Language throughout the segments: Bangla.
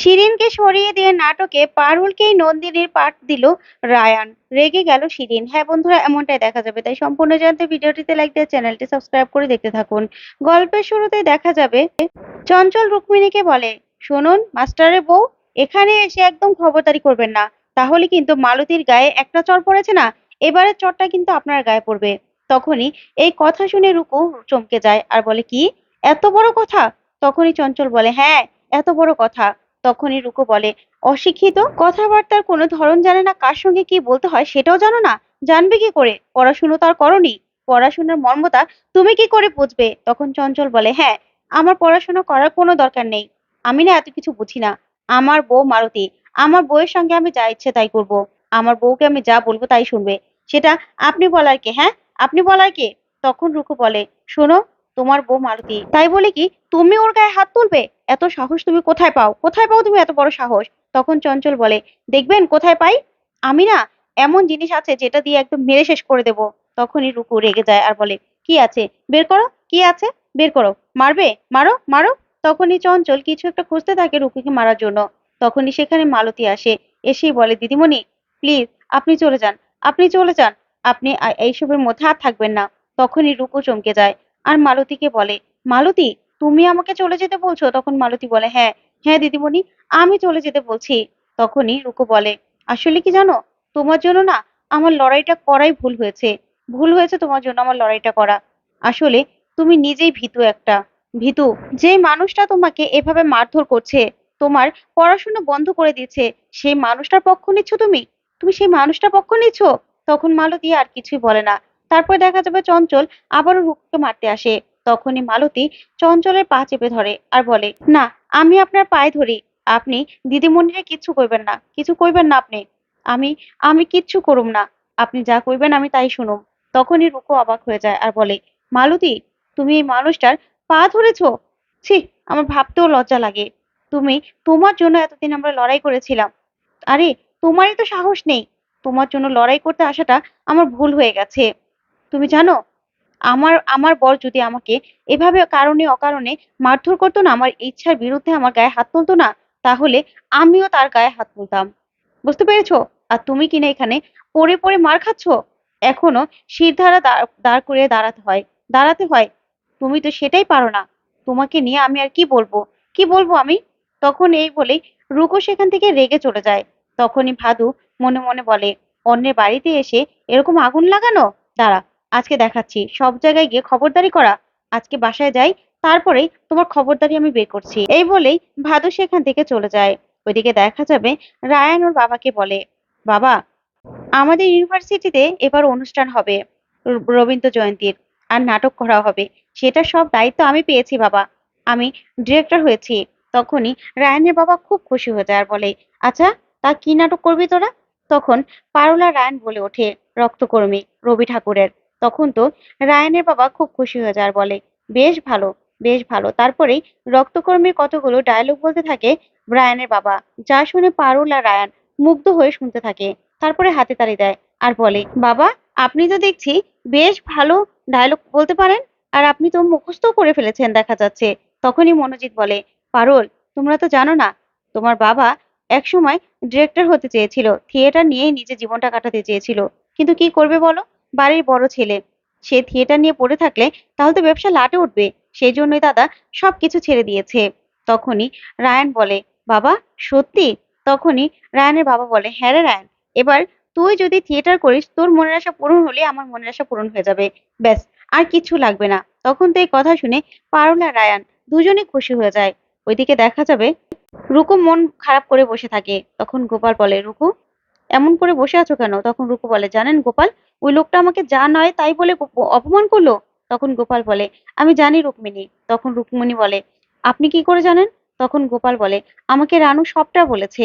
শিরিনকে সরিয়ে দিয়ে নাটকে পারুলকেই নন্দিনীর পাঠ দিল রায়ান। রেগে গেল শিরিন। হ্যাঁ বন্ধুরা, এমনটাই দেখা যাবে। তাই সম্পূর্ণ জানতে ভিডিওটিতে লাইক দিয়ে চ্যানেলটি সাবস্ক্রাইব করে দেখতে থাকুন। গল্পের শুরুতে দেখা যাবে, চঞ্চল রুক্মিণীকে বলে, শুনুন, মাস্টারের বউ, এখানে এসে একদম খবরদারি করবেন না। তাহলে কিন্তু মালতীর গায়ে একটা চর পড়েছে না? এবারের চরটা কিন্তু আপনার গায়ে পড়বে। তখনই এই কথা শুনে রুকু চমকে যায় আর বলে, কি? এত বড় কথা? তখনই চঞ্চল বলে হ্যাঁ এত বড় কথা। তখনই রুকু বলে, অশিক্ষিত, কথাবার্তার কোনো ধরন জানে না কার সঙ্গে কি বলতে হয় সেটাও জানো না? জানবে কি করে? পড়াশুনো তো আর করনি। পড়াশোনার মর্মতা তুমি কি করে বুঝবে? তখন চঞ্চল বলে হ্যাঁ আমার পড়াশোনা করার কোনো দরকার নেই। আমি না এত কিছু বুঝি না। আমার বউ মারুতি। আমার বউয়ের সঙ্গে আমি যা ইচ্ছে তাই করব। আমার বউকে আমি যা বলব তাই শুনবে। সেটা আপনি বলার কে হ্যাঁ? আপনি বলার কে? তখন রুকু বলে, শোনো তোমার বউ মারুতি। তাই বলে কি, তুমি ওর গায়ে হাত তুলবে? এত সাহস তুমি কোথায় পাও? কোথায় পাও তুমি এত বড় সাহস? তখন চঞ্চল বলে, দেখবেন কোথায় পাই? আমি না এমন জিনিস আছে যেটা দিয়ে একদম মেরে শেষ করে দেব। তখনই রুকু রেগে যায় আর বলে, কি আছে? বের করো, কি আছে? বের করো। মারবে? মারো মারো। তখনই চঞ্চল কিছু একটা খুঁজতে থাকে রুকুকে মারার জন্য। তখনই সেখানে মালতী আসে। এসেই বলে, দিদিমণি প্লিজ আপনি চলে যান, আপনি চলে যান। আপনি এইসবের মধ্যে আর থাকবেন না। তখনই রুকু চমকে যায়। আর মালতীকে বলে, মালতী, তুমি আমাকে চলে যেতে বলছো? তখন মালতী বলে হ্যাঁ হ্যাঁ দিদিমণি, আমি চলে যেতে বলছি। তখনই রুকু বলে, আসলে কি জানো, তোমার জন্য না আমার লড়াইটা করাই ভুল হয়েছে। ভুল হয়েছে তোমার জন্য আমার লড়াইটা করা। আসলে তুমি নিজেই ভীতু একটা। ভীতু যে মানুষটা তোমাকে এভাবে মারধর করছে, তোমার পড়াশোনা বন্ধ করে দিয়েছে, সেই মানুষটার পক্ষ নিচ্ছ তুমি? তুমি সেই মানুষটার পক্ষ নিচ্ছ? তখন মালতী আর কিছুই বলে না। তারপর দেখা যাবে চঞ্চল আবারও রুকুকে মারতে আসে। তখনই মালতী চঞ্চলের পা চেপে ধরে আর বলে, না, আমি আপনার পায়ে ধরি। আপনি দিদিমণিরে কিচ্ছু কইবেন না, কিছু কইবেন না আপনি। আমি আমি কিচ্ছু করুম না। আপনি যা কইবেন আমি তাই শুনুম। তখনই রুকু অবাক হয়ে যায় আর বলে, মালতী, তুমি এই মানুষটার পা ধরেছ? ছি, আমার ভাবতেও লজ্জা লাগে। তুমি, তোমার জন্য এতদিন আমরা লড়াই করেছিলাম। আরে, তোমারই তো সাহস নেই। তোমার জন্য লড়াই করতে আসাটা আমার ভুল হয়ে গেছে। তুমি জানো, আমার আমার বর যদি আমাকে এভাবে কারণে অকারণে মারধর করতো না, আমার ইচ্ছার বিরুদ্ধে আমার গায়ে হাত তুলতো না, তাহলে আমিও তার গায়ে হাত তুলতাম। বুঝতে পেরেছ? আর তুমি কিনা এখানে পড়ে পড়ে মার খাচ্ছ? এখনও শিরধারা দাঁড় করিয়ে দাঁড়াতে হয় দাঁড়াতে হয়। তুমি তো সেটাই পারো না। তোমাকে নিয়ে আমি আর কি বলব? কি বলব আমি? তখন এই বলেই রুকু সেখান থেকে রেগে চলে যায়। তখনই ভাদু মনে মনে বলে, অন্যের বাড়িতে এসে এরকম আগুন লাগানো? দাঁড়া আজকে দেখাচ্ছি। সব জায়গায় গিয়ে খবরদারি করা। আজকে বাসায় যাই, তারপরেই তোমার খবরদারি আমি বের করছি। এই বলেই ভাদু সেখান থেকে চলে যায়। ওইদিকে দেখা যাবে রায়ান ওর বাবাকে বলে, বাবা, আমাদের ইউনিভার্সিটিতে এবার অনুষ্ঠান হবে রবীন্দ্র জয়ন্তীর, আর নাটক করা হবে। সেটা সব দায়িত্ব আমি পেয়েছি, বাবা। আমি ডিরেক্টর হয়েছি। তখনই রায়ানের বাবা খুব খুশি হয়ে যায় আর বলে আচ্ছা তা কি নাটক করবি তোরা? তখন পারুলা রায়ান বলে ওঠে, রক্তকর্মী, রবি ঠাকুরের। তখন তো রায়ানের বাবা খুব খুশি হয়ে যায় আর বলে, বেশ ভালো বেশ ভালো। তারপরেই রক্তকর্মীর কতগুলো ডায়লগ বলতে থাকে রায়ানের বাবা, যা শুনে পারুল আর রায়ান মুগ্ধ হয়ে শুনতে থাকে। তারপরে হাতে তালি দেয় আর বলে, বাবা, আপনি তো দেখছি বেশ ভালো ডায়লগ বলতে পারেন আর আপনি তো মুখস্থ করে ফেলেছেন দেখা যাচ্ছে। তখনই মনোজিৎ বলে, পারুল, তোমরা তো জানো না, তোমার বাবা একসময় ডিরেক্টর হতে চেয়েছিল থিয়েটার নিয়েই নিজের জীবনটা কাটাতে চেয়েছিল। কিন্তু কি করবে বলো? বাড়ির বড় ছেলে। সে থিয়েটার নিয়ে পড়ে থাকলে তাহলে তো ব্যবসা লাটে উঠবে। সেই জন্যই দাদা সবকিছু ছেড়ে দিয়েছে। তখনই রায়ান বলে, বাবা, সত্যি? তখনই রায়ানের বাবা বলে হ্যাঁ রে রায়ান, এবার তুই যদি থিয়েটার করিস, তোর মনের আশা পূরণ হলে আমার মনের আশা পূরণ হয়ে যাবে। ব্যাস, আর কিছু লাগবে না। তখন তো এই কথা শুনে পারুল আর রায়ান দুজনে খুশি হয়ে যায়। ওইদিকে দেখা যাবে রুকু মন খারাপ করে বসে থাকে। তখন গোপাল বলে, রুকু, এমন করে বসে আছো কেন? তখন রুকু বলে, জানেন গোপাল ওই লোকটা আমাকে যা নয় তাই বলে অপমান করল? তখন গোপাল বলে, আমি জানি রুক্মিণী। তখন রুক্মিণী বলে, আপনি কি করে জানেন? তখন গোপাল বলে, আমাকে রানু সবটা বলেছে।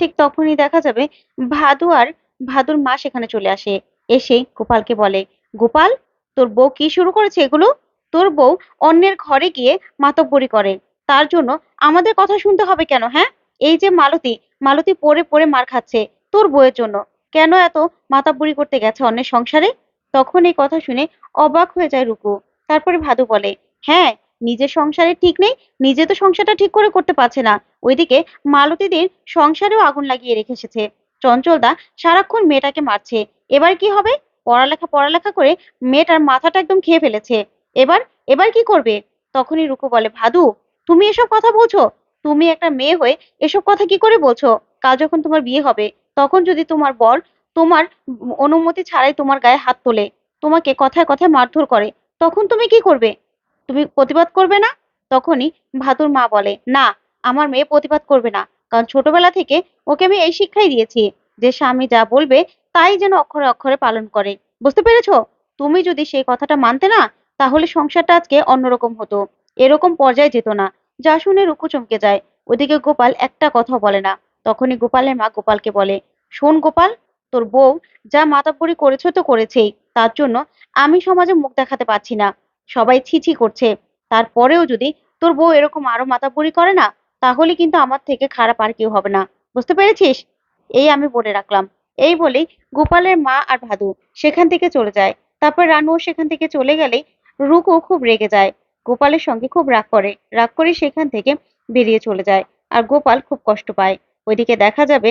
ঠিক তখনই দেখা যাবে ভাদু আর ভাদুর মা সেখানে চলে আসে। এসে গোপালকে বলে, গোপাল, তোর বউ কি শুরু করেছে এগুলো? তোর বউ অন্যের ঘরে গিয়ে মাতব্বরি করে। তার জন্য আমাদের কথা শুনতে হবে কেন হ্যাঁ? এই যে মালতী মালতী পরে পরে মার খাচ্ছে। তোর বউয়ের জন্য। কেন এত মাতাব্বরি করতে গেছে অন্যের সংসারে? তখন এই কথা শুনে অবাক হয়ে যায় রুকু। তারপরে ভাদু বলে হ্যাঁ নিজের সংসারে ঠিক নেই, নিজে তো সংসারটা ঠিক করে করতে পারছে না। ওইদিকে মালতীদের সংসারেও আগুন লাগিয়ে রেখে এসেছে। চঞ্চলদা সারাক্ষণ মেয়েটাকে মারছে। এবার কি হবে? পড়ালেখা পড়ালেখা করে মেয়েটার মাথাটা একদম খেয়ে ফেলেছে। এবার এবার কি করবে? তখনই রুকু বলে, ভাদু, তুমি এসব কথা বলছো? তুমি একটা মেয়ে হয়ে এসব কথা কি করে বলছো? কাল যখন তোমার বিয়ে হবে, তখন যদি তোমার বর তোমার অনুমতি ছাড়াই তোমার গায়ে হাত তোলে, তোমাকে কথায় কথায় মারধর করে, তখন তুমি কি করবে? তুমি প্রতিবাদ করবে না? তখনই ভাতুর মা বলে, না, আমার মেয়ে প্রতিবাদ করবে না। কারণ ছোটবেলা থেকে ওকে আমি এই শিক্ষাই দিয়েছি যে স্বামী যা বলবে তাই যেন অক্ষরে অক্ষরে পালন করে। বুঝতে পেরেছ? তুমি যদি সেই কথাটা মানতে না, তাহলে সংসারটা আজকে অন্যরকম হতো। এরকম পর্যায়ে যেত না। যা শুনে রুকু চমকে যায়। ওদিকে গোপাল একটা কথা বলে না। তখনই গোপালের মা গোপালকে বলে, শোন গোপাল, তোর বউ যা মাতাব্বরি করেছে তো করেছেই, তার জন্য আমি সমাজে মুখ দেখাতে পারছি না। সবাই ছিছি করছে। তারপরেও যদি তোর বউ এরকম আরও মাতাব্বরি করে না, তাহলে কিন্তু আমার থেকে খারাপ আর কেউ হবে না। বুঝতে পেরেছিস? এই আমি বলে রাখলাম। এই বলেই গোপালের মা আর ভাদু সেখান থেকে চলে যায়। তারপর রানুও সেখান থেকে চলে গেলেই রুকু খুব রেগে যায়। গোপালের সঙ্গে খুব রাগ করে। রাগ করে সেখান থেকে বেরিয়ে চলে যায়। আর গোপাল খুব কষ্ট পায়। ওইদিকে দেখা যাবে।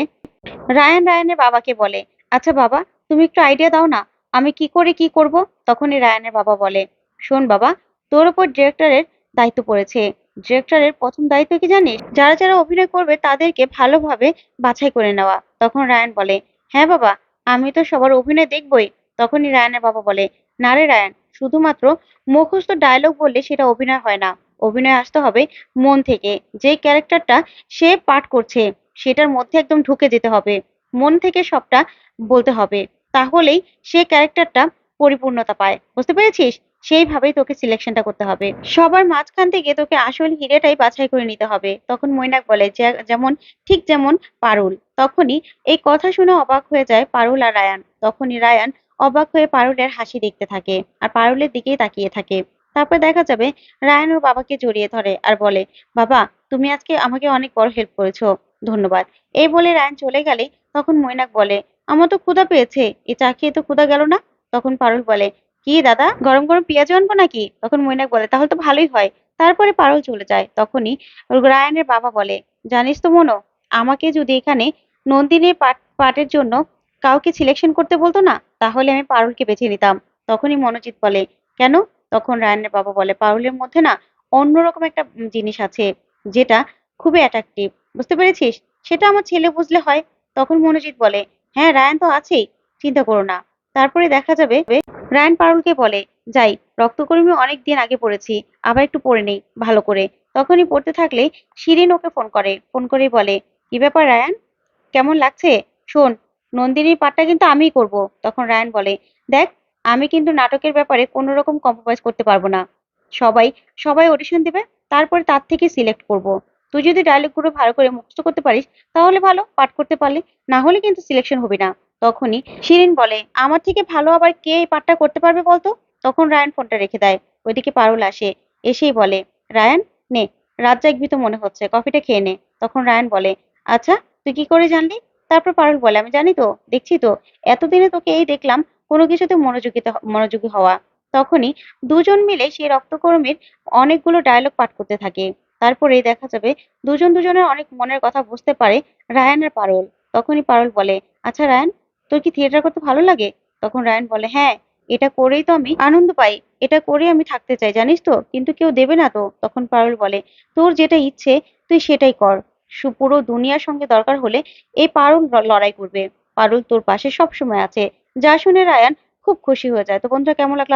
রায়ান রায়ানের বাবাকে বলে আচ্ছা বাবা, তুমি একটু আইডিয়া দাও না, আমি কি করে কি করব? তখনই রায়ানের বাবা বলে, শোন বাবা, তোর উপর ডিরেক্টরের দায়িত্ব পড়েছে। ডিরেক্টরের প্রথম দায়িত্ব কি জানিস? যারা যারা অভিনয় করবে তাদেরকে ভালোভাবে বাছাই করে নেওয়া। তখন রায়ান বলে হ্যাঁ বাবা, আমি তো সবার অভিনয় দেখবই। তখনই রায়ানের বাবা বলে, না রে রায়ান, শুধুমাত্র মুখস্থ ডায়লগ বললে সেটা অভিনয় হয় না। অভিনয় আসতে হবে মন থেকে। যে ক্যারেক্টারটা সে পাঠ করছে সেটার মধ্যে একদম ঢুকে যেতে হবে। মন থেকে সবটা বলতে হবে। তাহলেই সে ক্যারেক্টারটা পরিপূর্ণতা পায়। বুঝতে পেরেছিস? সেইভাবেই তোকে সিলেকশনটা করতে হবে। সবার মাঝখান থেকে তোকে আসল হিরেটাই বাছাই করে নিতে হবে। তখন মৈনাক বলে যেমন, ঠিক যেমন পারুল। তখনই এই কথা শুনে অবাক হয়ে যায় পারুল আর রায়ান। তখনই রায়ান অবাক হয়ে পারুলের হাসি দেখতে থাকে আর পারুলের দিকেই তাকিয়ে থাকে। তারপর দেখা যাবে রায়ান ওর বাবাকে জড়িয়ে ধরে আর বলে, বাবা, তুমি আজকে আমাকে অনেক বড় হেল্প করেছ। ধন্যবাদ। এই বলে রায়ান চলে গেলে তখন মৈনাক বলে, আমার তো ক্ষুধা পেয়েছে, এ চা খেয়ে তো ক্ষুধা গেল না? তখন পারুল বলে, কি দাদা, গরম গরম পেঁয়াজ আনব নাকি? তখন মৈনাক বলে, তাহলে তো ভালোই হয়। তারপরে পারুল চলে যায়। তখনই রায়নের বাবা বলে, জানিস তো মনো, আমাকে যদি এখানে নন্দিনীর পাট পাঠের জন্য কাউকে সিলেকশন করতে বলতো না, তাহলে আমি পারুলকে বেছে নিতাম। তখনই মনোজিৎ বলে, কেন? তখন রায়নের বাবা বলে, পারুলের মধ্যে না অন্যরকম একটা জিনিস আছে, যেটা খুবই অ্যাট্রাকটিভ বুঝতে পেরেছিস? সেটা আমার ছেলে বুঝলে হয়, তখন মনোজিৎ বলে হ্যাঁ রায়ান তো আছেই, চিন্তা করো না। তারপরে দেখা যাবে, রায়ান পারুলকে বলে, যাই, রক্তকর্মী অনেক দিন আগে পড়েছি, আবার একটু পড়ে নেই, ভালো করে। তখনই পড়তে থাকলে শিরিন ওকে ফোন করে, ফোন করেই বলে, কি ব্যাপার রায়ান? কেমন লাগছে? শোন, নন্দিনীর পাঠটা কিন্তু আমিই করব। তখন রায়ান বলে, দেখ, আমি কিন্তু নাটকের ব্যাপারে কোনো রকম কম্প্রোমাইজ করতে পারব না। সবাই সবাই অডিশন দেবে, তারপরে তার থেকে সিলেক্ট করব। তুই যদি ডায়লগগুলো ভালো করে মুখস্থ করতে পারিস, তাহলে ভালো, পাঠ করতে পারলে। না হলে কিন্তু সিলেকশন হবে না। তখনই শিরিন বলে, আমার থেকে ভালো আবার কে এই পাঠটা করতে পারবে বলতো? তখন রায়ান ফোনটা রেখে দেয়। ওইদিকে পারুল আসে, এসেই বলে, রায়ান, নে, রাত জাগবি তো মনে হচ্ছে, কফিটা খেয়ে নে। তখন রায়ান বলে আচ্ছা তুই কি করে জানলি? তারপর পারুল বলে, আমি জানি তো, দেখছি তো। এতদিনে তোকে এই দেখলাম, কোনো কিছুতে মনোযোগিতা মনোযোগী হওয়া। তখনই দুজন মিলে সেই রক্তকর্মীর অনেকগুলো ডায়লগ পাঠ করতে থাকে। তারপরেই দেখা যাবে দুজন দুজনের অনেক মনের কথা বুঝতে পারে রায়ান আর পারুল। তখনই পারুল বলে আচ্ছা রায়ান, তোর কি থিয়েটার করতে ভালো লাগে? তখন রায়ান বলে হ্যাঁ এটা করেই তো আমি আনন্দ পাই, এটা করে আমি থাকতে চাই, জানিস তো, কিন্তু কেউ দেবে না তো। তখন পারুল বলে, তোর যেটা ইচ্ছে, তুই সেটাই কর। সু- পুরো দুনিয়ার সঙ্গে দরকার হলে এই পারুল লড়াই করবে। পারুল তোর পাশে সব সময় আছে। যা শুনে রায়ান খুব খুশি হয়ে যায়। তো বন্ধুরা, কেমন লাগল